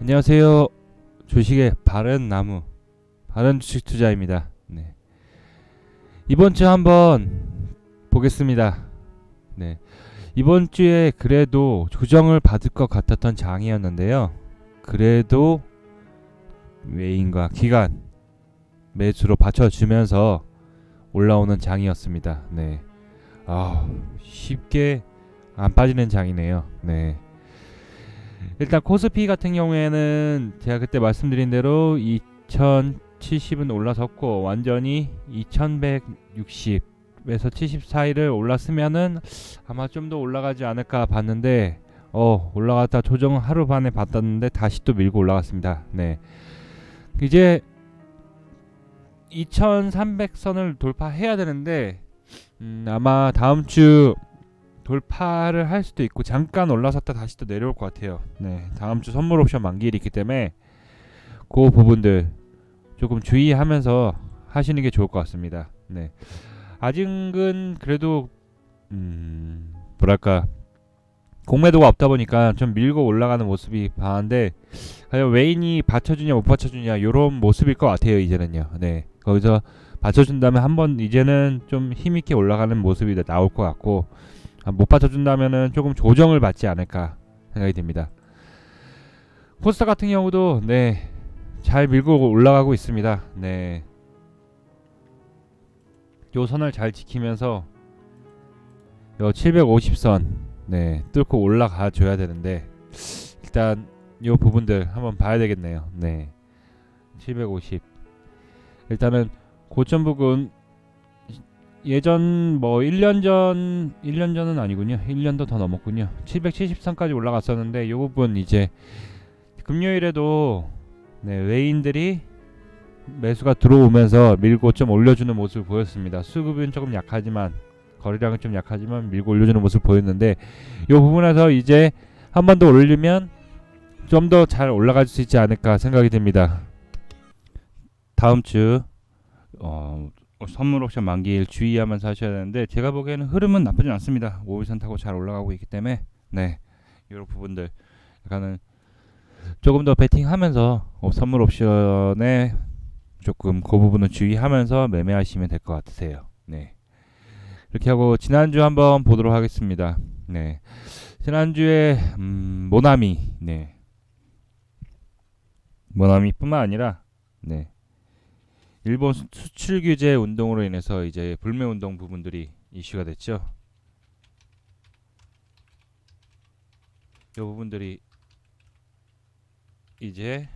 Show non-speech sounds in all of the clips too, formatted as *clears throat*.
안녕하세요. 주식의 바른 나무 바른 주식 투자입니다. 네. 이번 주 한번 보겠습니다. 네. 이번 주에 그래도 조정을 받을 것 같았던 장이었는데요. 그래도 외인과 기간 매수로 받쳐주면서 올라오는 장이었습니다. 네. 아, 쉽게 안 빠지는 장이네요. 네. 일단 코스피 같은 경우에는 제가 그때 말씀드린 대로 2070은 올라섰고 완전히 2160에서 70 사이를 올랐으면은 아마 좀 더 올라가지 않을까 봤는데 어 올라갔다 조정 하루 반에 받았는데 다시 또 밀고 올라갔습니다. 네. 이제 2300선을 돌파해야 되는데 음, 아마 다음 주 돌파를 할 수도 있고 잠깐 올라섰다 다시 또 내려올 것 같아요. 네, 다음 주 선물 옵션 만기일이 있기 때문에 그 부분들 조금 주의하면서 하시는 게 좋을 것 같습니다. 네, 아직은 그래도 음, 뭐랄까 공매도가 없다 보니까 좀 밀고 올라가는 모습이 반한데 과연 웨인이 받쳐주냐 못 받쳐주냐 이런 모습일 것 같아요 이제는요. 네, 거기서 받쳐준다면 한번 이제는 좀 힘있게 올라가는 모습이 나올 것 같고 아, 못 받쳐준다면은 조금 조정을 받지 않을까 생각이 듭니다. 코스타 같은 경우도 네 잘 밀고 올라가고 있습니다. 네. 요 선을 잘 지키면서 요 750선 네 뚫고 올라가 줘야 되는데 일단 요 부분들 한번 봐야 되겠네요. 네. 750 일단은 고점 부근 예전 뭐 1년 전 1년 전은 아니군요. 1년도 더 넘었군요. 773까지 올라갔었는데 이 부분 이제 금요일에도 네, 외인들이 매수가 들어오면서 밀고 좀 올려주는 모습을 보였습니다. 수급은 조금 약하지만 거래량은 좀 약하지만 밀고 올려주는 모습을 보였는데 이 부분에서 이제 한 번 더 올리면 좀 더 잘 올라갈 수 있지 않을까 생각이 듭니다. 다음 주 어, 선물 옵션 만기일 주의하면서 하셔야 되는데 제가 보기에는 흐름은 나쁘진 않습니다. 5일선 타고 잘 올라가고 있기 때문에. 네. 이런 부분들 약간은 조금 더 베팅하면서 어, 선물 옵션에 조금 그 부분은 주의하면서 매매하시면 될 것 같으세요. 네. 이렇게 하고 지난주 한번 보도록 하겠습니다. 네. 지난주에 음, 모나미. 네. 모나미뿐만 아니라 네 일본 수- 수출 규제 운동으로 인해서 이제 불매 운동 부분들이 이슈가 됐죠. 이 부분들이 이제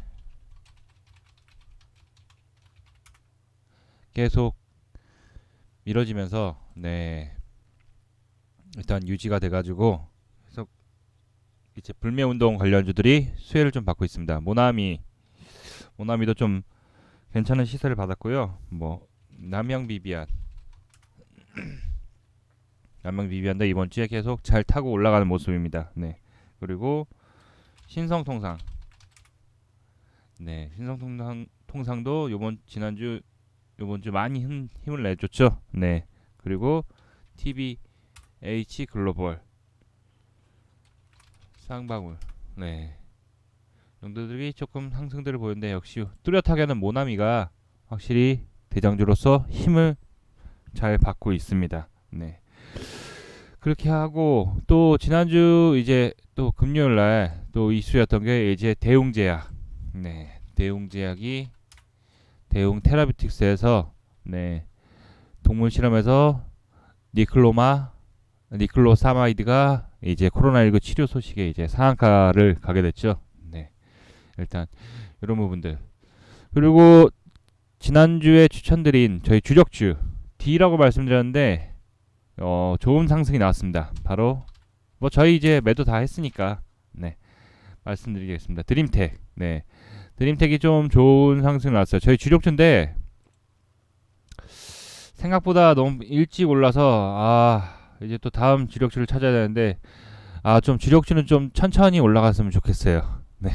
계속 미뤄지면서 네 일단 유지가 돼가지고 계속 이제 불매 운동 관련주들이 수혜를 좀 받고 있습니다. 모나미 모나미도 좀 괜찮은 시세를 받았고요. 뭐 남양 비비안 *clears throat* 남양 비비안도 이번 주에 계속 잘 타고 올라가는 모습입니다. 네. 그리고 신성 통상 네, 신성 통상 통상도 요번 지난주 요번 주 많이 힘, 힘을 내줬죠. 네. 그리고 TBH 글로벌 쌍방울 네. 정도들이 조금 상승들을 보였는데 역시 뚜렷하게는 모나미가 확실히 대장주로서 힘을 잘 받고 있습니다. 네. 그렇게 하고 또 지난주 이제 또 금요일 날 또 이슈였던 게 이제 대웅제약. 네. 대웅제약이 대웅 테라뷰틱스에서 네. 동물 실험에서 니클로마 니클로사마이드가 이제 코로나19 치료 소식에 이제 상한가를 가게 됐죠. 네. 일단 이런 부분들 그리고 지난주에 추천드린 저희 주력주 D라고 말씀드렸는데 어 좋은 상승이 나왔습니다. 바로 뭐 저희 이제 매도 다 했으니까 네 말씀드리겠습니다. 드림텍 네 드림텍이 좀 좋은 상승이 나왔어요. 저희 주력주인데 생각보다 너무 일찍 올라서 아 이제 또 다음 주력주를 찾아야 되는데 아 좀 주력주는 좀 천천히 올라갔으면 좋겠어요. 네.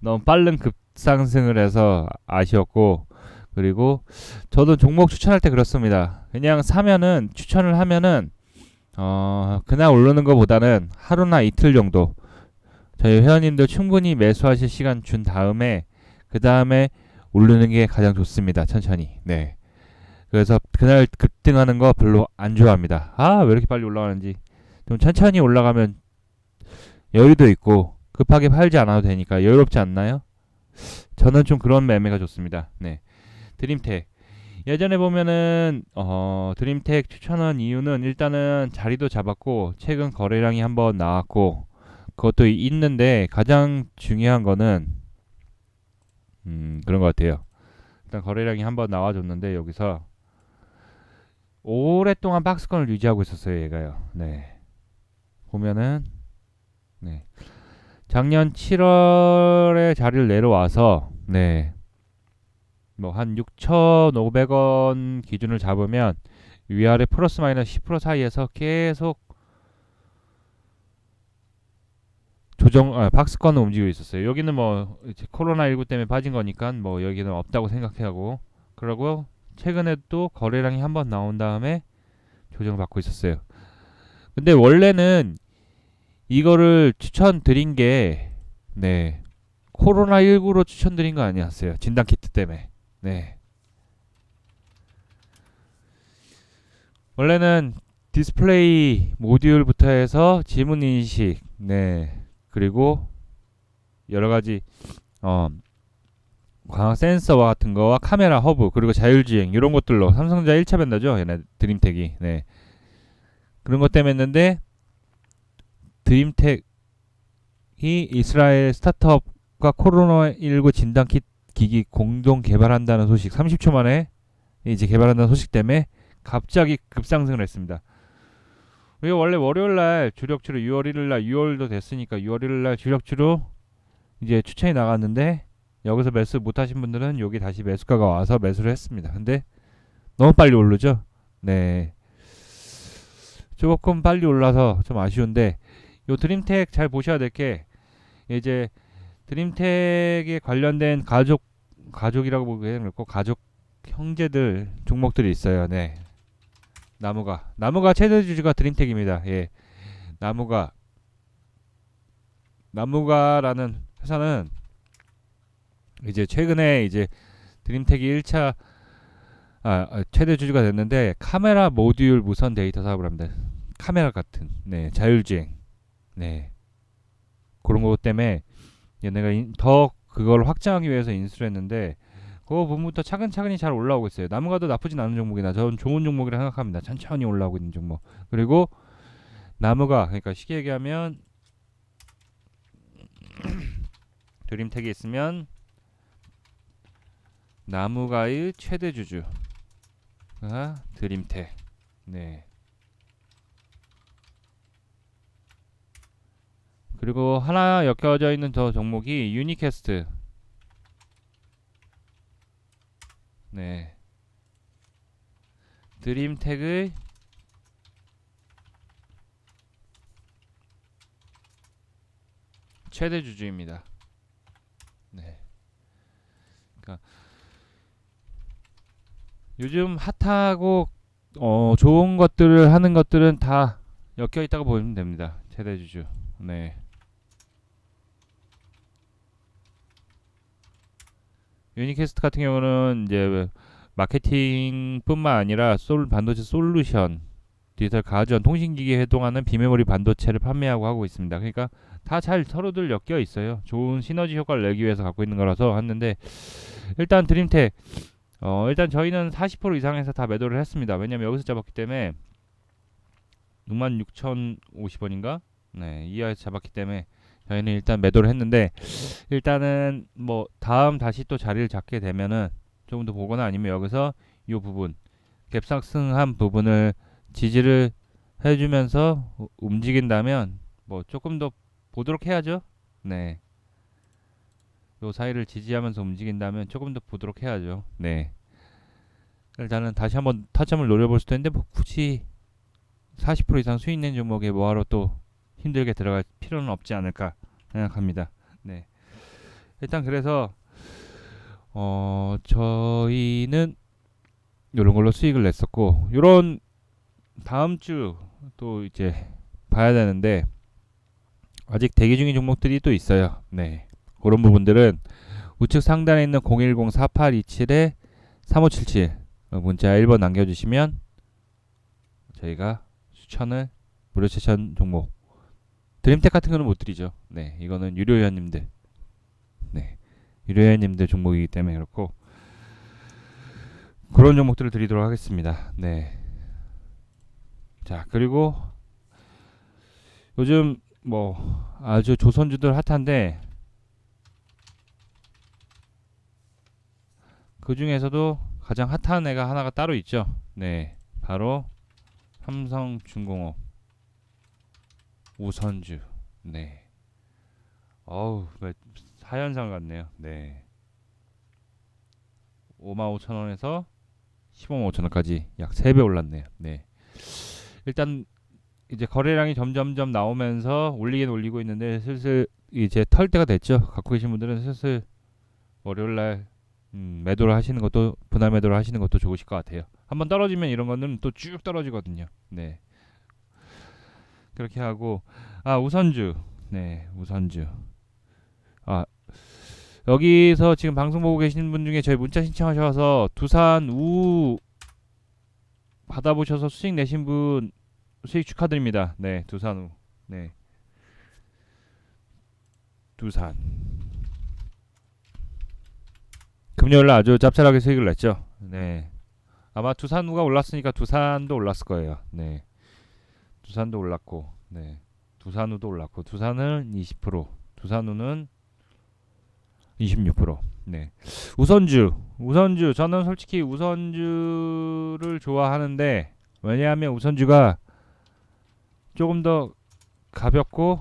너무 빠른 급상승을 해서 아쉬웠고 그리고 저도 종목 추천할 때 그렇습니다. 그냥 사면은 추천을 하면은 어 그날 오르는 것보다는 하루나 이틀 정도 저희 회원님들 충분히 매수하실 시간 준 다음에 그 다음에 오르는 게 가장 좋습니다. 천천히. 네. 그래서 그날 급등하는 거 별로 안 좋아합니다. 아, 왜 이렇게 빨리 올라가는지. 좀 천천히 올라가면 여유도 있고 급하게 팔지 않아도 되니까 여유롭지 않나요? 저는 좀 그런 매매가 좋습니다. 네. 드림텍. 예전에 보면은 어, 드림텍 추천한 이유는 일단은 자리도 잡았고 최근 거래량이 한번 나왔고 그것도 있는데 가장 중요한 거는 음, 그런 것 같아요. 일단 거래량이 한번 나와줬는데 여기서 오랫동안 박스권을 유지하고 있었어요, 얘가요. 네. 보면은 네. 작년 7월에 자리를 내려와서 네. 뭐 한 6,500원 기준을 잡으면 위아래 플러스 마이너스 10% 사이에서 계속 조정 아, 박스권은 움직이고 있었어요. 여기는 뭐 이제 코로나 19 때문에 빠진 거니까 뭐 여기는 없다고 생각하고 그러고 최근에 또 거래량이 한번 나온 다음에 조정을 받고 있었어요. 근데 원래는 이거를 추천드린 게 네. 코로나19로 추천드린 거 아니었어요. 진단 키트 때문에. 네. 원래는 디스플레이 모듈부터 해서 지문 인식, 네. 그리고 여러 가지 어 광학 센서와 같은 거와 카메라 허브 그리고 자율주행 이런 것들로 삼성자 1차 벤더죠. 얘네 드림텍이. 네. 그런 것 때문에 했는데 드림텍이 이스라엘 스타트업과 코로나19 진단 킷 기기 공동 개발한다는 소식 30초 만에 이제 개발한다는 소식 때문에 갑자기 급상승을 했습니다. 왜 원래 월요일 날 주력주로 6월 1일 날 6월도 됐으니까 6월 1일 날 주력주로 이제 추천이 나갔는데 여기서 매수 못 하신 분들은 여기 다시 매수가가 와서 매수를 했습니다. 근데 너무 빨리 오르죠? 네. 조금 빨리 올라서 좀 아쉬운데 요 드림텍 잘 보셔야 될 게 이제 드림텍에 관련된 가족 가족이라고 보기에는 그렇고 가족 형제들 종목들이 있어요. 네. 나무가 나무가 최대 주주가 드림텍입니다. 예. 나무가 나무가라는 회사는 이제 최근에 이제 드림텍이 1차 아, 아, 최대 주주가 됐는데 카메라 모듈 무선 데이터 사업을 합니다. 카메라 같은 네 자율주행 네 그런 것 때문에 얘네가 인, 더 그걸 확장하기 위해서 인수를 했는데 그 부분부터 차근차근히 잘 올라오고 있어요. 나무가도 나쁘진 않은 종목이나 저는 좋은 종목이라 생각합니다. 천천히 올라오고 있는 종목. 그리고 나무가 그러니까 쉽게 얘기하면 *clears throat* 드림텍이 있으면 나무가의 최대 주주가 드림텍. 네. 그리고 하나 엮여져 있는 저 종목이 유니캐스트. 네. 드림텍의 최대 주주입니다. 네. 그러니까 요즘 핫하고 어 좋은 것들을 하는 것들은 다 엮여 있다고 보시면 됩니다. 최대 주주. 네. 유니캐스트 같은 경우는 이제 마케팅뿐만 아니라 솔 반도체 솔루션, 디지털 가전, 통신기기에 해동하는 비메모리 반도체를 판매하고 하고 있습니다. 그러니까 다 잘 서로들 엮여 있어요. 좋은 시너지 효과를 내기 위해서 갖고 있는 거라서 했는데 일단 드림텍 어 일단 저희는 40% 이상에서 다 매도를 했습니다. 왜냐면 여기서 잡았기 때문에 66,050원인가? 네, 이하에서 잡았기 때문에 저희는 일단 매도를 했는데 일단은 뭐 다음 다시 또 자리를 잡게 되면은 조금 더 보거나 아니면 여기서 이 부분 갭상승한 부분을 지지를 해주면서 우- 움직인다면 뭐 조금 더 보도록 해야죠. 네. 요 사이를 지지하면서 움직인다면 조금 더 보도록 해야죠. 네. 일단은 다시 한번 타점을 노려볼 수도 있는데 뭐 굳이 40% 이상 수익 낸 종목에 뭐하러 또 힘들게 들어갈 필요는 없지 않을까 생각합니다. 네. 일단 그래서 어 저희는 이런 걸로 수익을 냈었고 요런 다음 주 또 이제 봐야 되는데 아직 대기 중인 종목들이 또 있어요. 네. 그런 부분들은 우측 상단에 있는 010-4827에 3577 문자 1번 남겨주시면 저희가 추천을 무료 추천 종목 드림텍 같은 거는 못 드리죠. 네, 이거는 유료 회원님들 네, 유료 회원님들 종목이기 때문에 그렇고 그런 종목들을 드리도록 하겠습니다. 네. 자 그리고 요즘 뭐 아주 조선주들 핫한데 그 중에서도 가장 핫한 애가 하나가 따로 있죠. 네, 바로 삼성중공업 우선주. 네. 어우, 뭐 사연상 같네요. 네. 55,000원에서 155,000원까지 약 3배 올랐네요. 네. 일단 이제 거래량이 점점점 나오면서 올리긴 올리고 있는데 슬슬 이제 털 때가 됐죠. 갖고 계신 분들은 슬슬 월요일 날 음, 매도를 하시는 것도 분할 매도를 하시는 것도 좋으실 것 같아요. 한번 떨어지면 이런 거는 또 쭉 떨어지거든요. 네. 그렇게 하고 아 우선주 네 우선주 아 여기서 지금 방송 보고 계시는 분 중에 저희 문자 신청하셔서 두산 우 받아보셔서 수익 내신 분 수익 축하드립니다. 네 두산 우 네. 두산 금요일 날 아주 짭짤하게 수익을 냈죠. 네. 아마 두산우가 올랐으니까 두산도 올랐을 거예요. 네. 두산도 올랐고, 네. 두산우도 올랐고, 두산은 20%, 두산우는 26%. 네. 우선주, 우선주. 저는 솔직히 우선주를 좋아하는데 왜냐하면 우선주가 조금 더 가볍고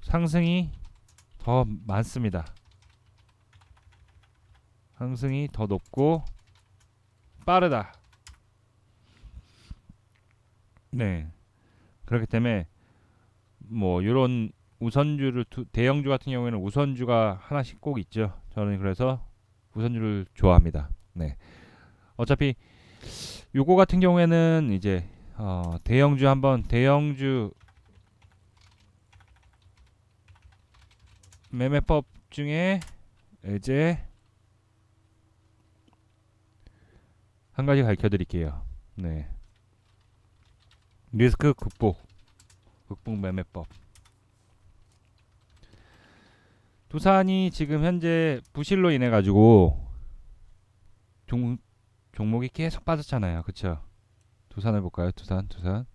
상승이 더 많습니다. 상승이 더 높고 빠르다. 네. 그렇기 때문에 뭐 이런 우선주를 두, 대형주 같은 경우에는 우선주가 하나씩 꼭 있죠. 저는 그래서 우선주를 좋아합니다. 네. 어차피 요거 같은 경우에는 이제 어, 대형주 한번 대형주 매매법 중에 이제 한 가지 가르쳐 드릴게요. 네. 리스크 극복. 극복 매매법. 두산이 지금 현재 부실로 인해 가지고 종 종목이 계속 빠졌잖아요. 그쵸 두산을 볼까요? 두산, 두산.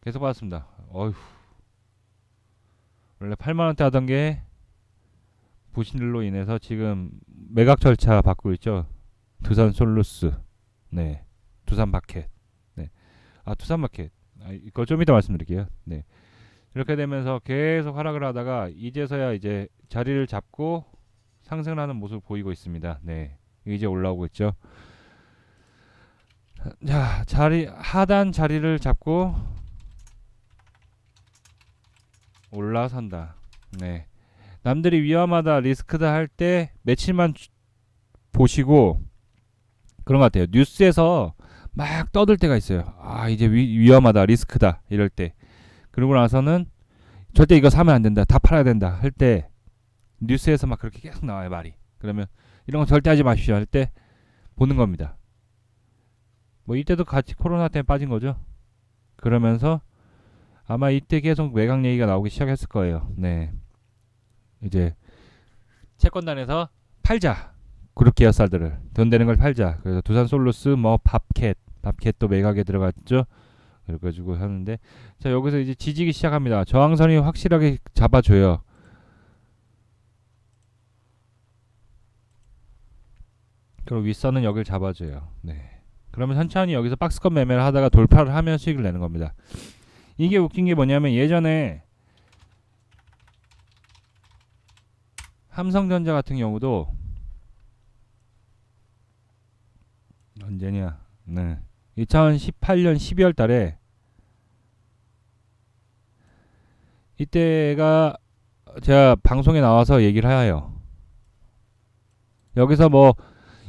계속 빠졌습니다. 어휴. 원래 8만 원대 하던 게 부실로 인해서 지금 매각 절차 받고 있죠. 두산 솔루스, 네, 두산 네, 아 두산 마켓, 아, 이거 좀 이따 말씀드릴게요. 네, 이렇게 되면서 계속 하락을 하다가 이제서야 이제 자리를 잡고 상승하는 모습을 보이고 있습니다. 네, 이제 올라오고 있죠. 자, 자리 하단 자리를 잡고 올라선다. 네, 남들이 위험하다, 리스크다 할 때 며칠만 주- 보시고 그런 것 같아요. 뉴스에서 막 떠들 때가 있어요. 아 이제 위, 위험하다, 리스크다 이럴 때. 그러고 나서는 절대 이거 사면 안 된다, 다 팔아야 된다 할 때 뉴스에서 막 그렇게 계속 나와요 말이. 그러면 이런 거 절대 하지 마십시오 할 때 보는 겁니다. 뭐 이때도 같이 코로나 때문에 빠진 거죠. 그러면서 아마 이때 계속 매각 얘기가 나오기 시작했을 거예요. 네. 이제 채권단에서 팔자. 그룹 계열사들을 돈 되는 걸 팔자. 그래서 두산 솔루스 뭐 밥캣, 밥캣도 매각에 들어갔죠. 그래가지고 하는데 자 여기서 이제 지지기 시작합니다. 저항선이 확실하게 잡아줘요. 그리고 윗선은 여기를 잡아줘요. 네. 그러면 천천히 여기서 박스권 매매를 하다가 돌파를 하면 수익을 내는 겁니다. 이게 웃긴 게 뭐냐면 예전에 삼성전자 같은 경우도 언제냐? 네. 2018년 12월 달에 이때가 제가 방송에 나와서 얘기를 해요. 여기서 뭐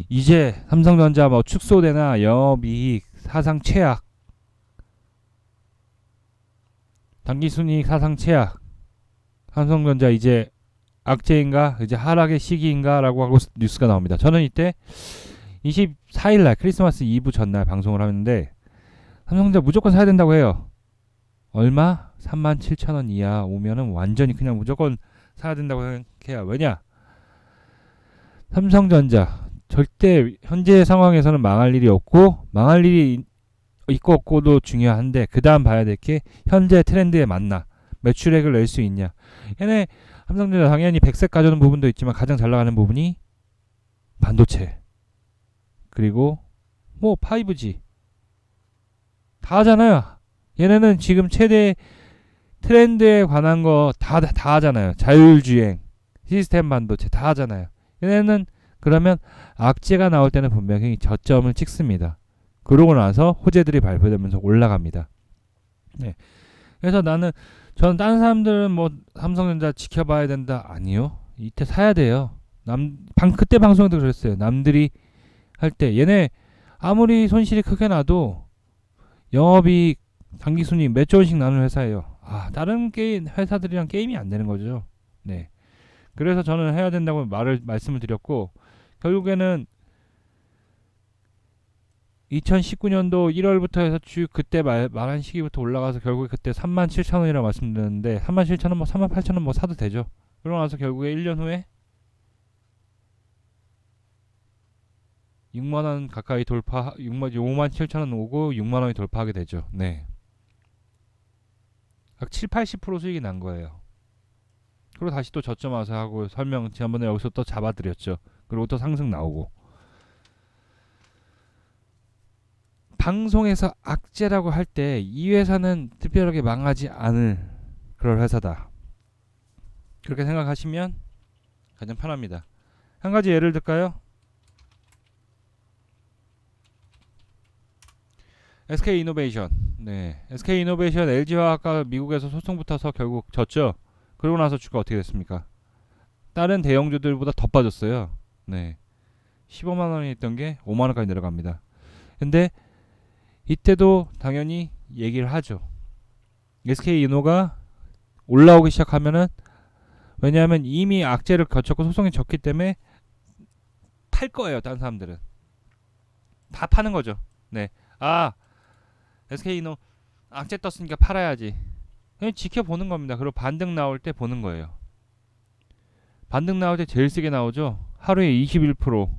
이제 삼성전자 뭐 축소되나 영업이익 사상 최악 단기 순이익 사상 최악 삼성전자 이제 악재인가 이제 하락의 시기인가라고 하고 스- 뉴스가 나옵니다. 저는 이때 24일 날 크리스마스 이브 전날 방송을 하는데 삼성전자 무조건 사야 된다고 해요. 얼마? 37,000원 이하 오면은 완전히 그냥 무조건 사야 된다고 생각해요. 왜냐? 삼성전자 절대 현재 상황에서는 망할 일이 없고 망할 일이 있고 없고도 중요한데 그 다음 봐야 될 게 현재 트렌드에 맞나 매출액을 낼 수 있냐 얘네 삼성전자 당연히 백색 가져오는 부분도 있지만 가장 잘 나가는 부분이 반도체 그리고 뭐 5G 다 하잖아요 얘네는 지금 최대 트렌드에 관한 거다다 하잖아요 자율주행 시스템 반도체 다 하잖아요 얘네는 그러면 악재가 나올 때는 분명히 저점을 찍습니다 그러고 나서 호재들이 발표되면서 올라갑니다. 네. 그래서 나는 저는 다른 사람들은 뭐 삼성전자 지켜봐야 된다 아니요. 이때 사야 돼요. 남 방 그때 방송에도 그랬어요. 남들이 할 때 얘네 아무리 손실이 크게 나도 영업이익 단기 순이익 몇 조 원씩 나는 회사예요. 아 다른 게임 회사들이랑 게임이 안 되는 거죠. 네. 그래서 저는 해야 된다고 말을 말씀을 드렸고 결국에는 2019년도 1월부터 해서 쭉 그때 말, 말한 시기부터 올라가서 결국에 그때 37,000원이라고 말씀드렸는데 37,000원 뭐 38,000원 뭐 사도 되죠. 그러고 나서 결국에 1년 후에 6만 원 가까이 돌파 6만 5만 7천 원 오고 6만 원이 돌파하게 되죠. 네. 약 7, 80% 수익이 난 거예요. 그리고 다시 또 저점 와서 하고 설명 지난번에 여기서 또 잡아드렸죠. 그리고 또 상승 나오고 방송에서 악재라고 할 때 이 회사는 특별하게 망하지 않을 그럴 회사다. 그렇게 생각하시면 가장 편합니다. 한 가지 예를 들까요? SK 이노베이션. 네. SK 이노베이션 아까 미국에서 소송 붙어서 결국 졌죠. 그러고 나서 주가 어떻게 됐습니까? 다른 대형주들보다 더 빠졌어요. 네. 15만 원이 있던 게 5만 원까지 내려갑니다. 근데 이때도 당연히 얘기를 하죠. SK 이노가 올라오기 시작하면은 왜냐하면 이미 악재를 거쳤고 소송이 졌기 때문에 팔 거예요. 다른 사람들은 다 파는 거죠. 네. 아 SK 이노 악재 떴으니까 팔아야지. 그냥 지켜보는 겁니다. 그리고 반등 나올 때 보는 거예요. 반등 나올 때 제일 세게 나오죠. 하루에 21%,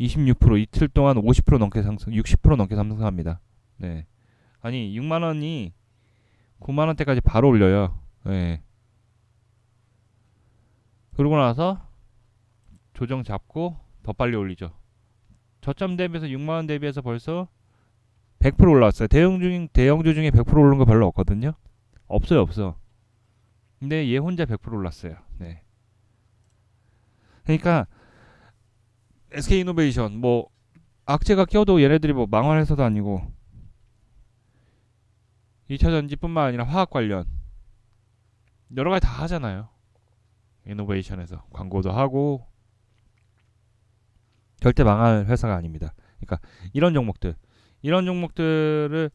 26% 이틀 동안 50% 넘게 상승, 60% 넘게 상승합니다. 네. 아니 6만 원이 9만 원대까지 바로 올려요. 네. 그러고 나서 조정 잡고 더 빨리 올리죠. 저점 대비해서 6만 원 대비해서 벌써 100% 올라왔어요. 대형 중 대형주 중에 100% 오른 거 별로 없거든요. 없어요, 없어. 근데 얘 혼자 100% 올랐어요. 네. 그러니까 SK 이노베이션 뭐 악재가 껴도 얘네들이 뭐 망할 회사도 아니고 2차 전지뿐만 아니라 화학 관련 여러 가지 다 하잖아요. 이노베이션에서 광고도 하고 절대 망할 회사가 아닙니다. 그러니까 이런 종목들 이런 종목들을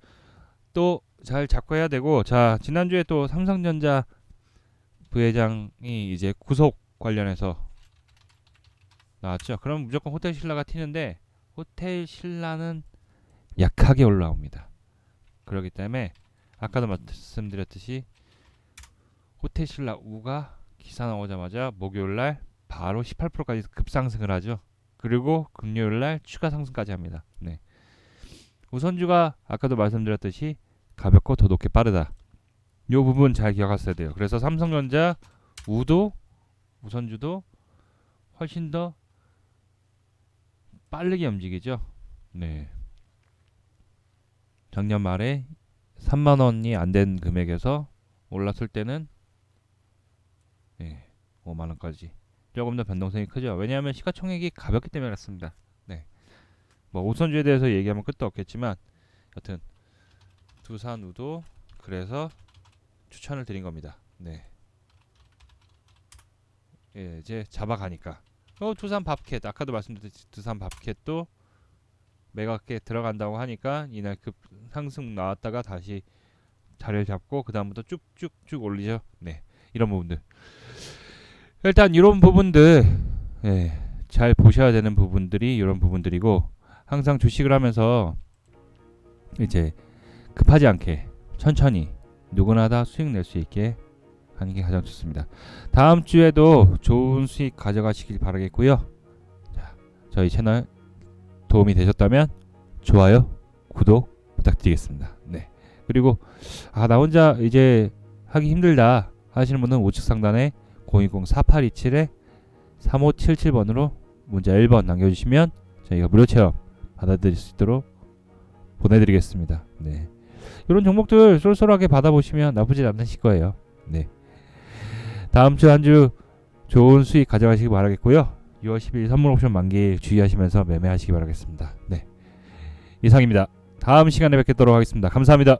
또 잘 잡고 해야 되고 자 지난주에 또 삼성전자 부회장이 이제 구속 관련해서 나왔죠. 그럼 무조건 호텔 신라가 튀는데 호텔 신라는 약하게 올라옵니다. 그렇기 때문에 아까도 말씀드렸듯이 호텔 신라 우가 기사 나오자마자 목요일 날 바로 18%까지 급상승을 하죠. 그리고 금요일 날 추가 상승까지 합니다. 네. 우선주가 아까도 말씀드렸듯이 가볍고 더 높게 빠르다. 이 부분 잘 기억하셔야 돼요. 그래서 삼성전자 우도 우선주도 훨씬 더 빠르게 움직이죠. 네. 작년 말에 3만 원이 안 된 금액에서 올랐을 때는 네, 5만 원까지 조금 더 변동성이 크죠. 왜냐하면 시가총액이 가볍기 때문에 그렇습니다. 네. 뭐 우선주에 대해서 얘기하면 끝도 없겠지만 여튼 두산 우도 그래서 추천을 드린 겁니다. 네. 예, 이제 잡아가니까. 어, 두산 밥캣 아까도 말씀드렸듯이 두산 밥캣도 매각에 들어간다고 하니까 이날 급 상승 나왔다가 다시 자리를 잡고 그 다음부터 쭉쭉쭉 올리죠. 네. 이런 부분들. 일단 이런 부분들 예, 잘 보셔야 되는 부분들이 이런 부분들이고 항상 주식을 하면서 이제 급하지 않게 천천히 누구나 다 수익 낼 수 있게 하는 게 가장 좋습니다. 다음 주에도 좋은 수익 가져가시길 바라겠고요. 자, 저희 채널 도움이 되셨다면 좋아요, 구독 부탁드리겠습니다. 네. 그리고 아 나 혼자 이제 하기 힘들다 하시는 분은 우측 상단에 010-4827에 3577번으로 문자 1번 남겨주시면 저희가 무료 체험 받아들일 수 있도록 보내드리겠습니다. 네. 이런 종목들 쏠쏠하게 받아보시면 나쁘지 않으실 거예요. 네. 다음 주 한 주 좋은 수익 가져가시기 바라겠고요. 6월 10일 선물 옵션 만기 주의하시면서 매매하시기 바라겠습니다. 네. 이상입니다. 다음 시간에 뵙도록 하겠습니다. 감사합니다.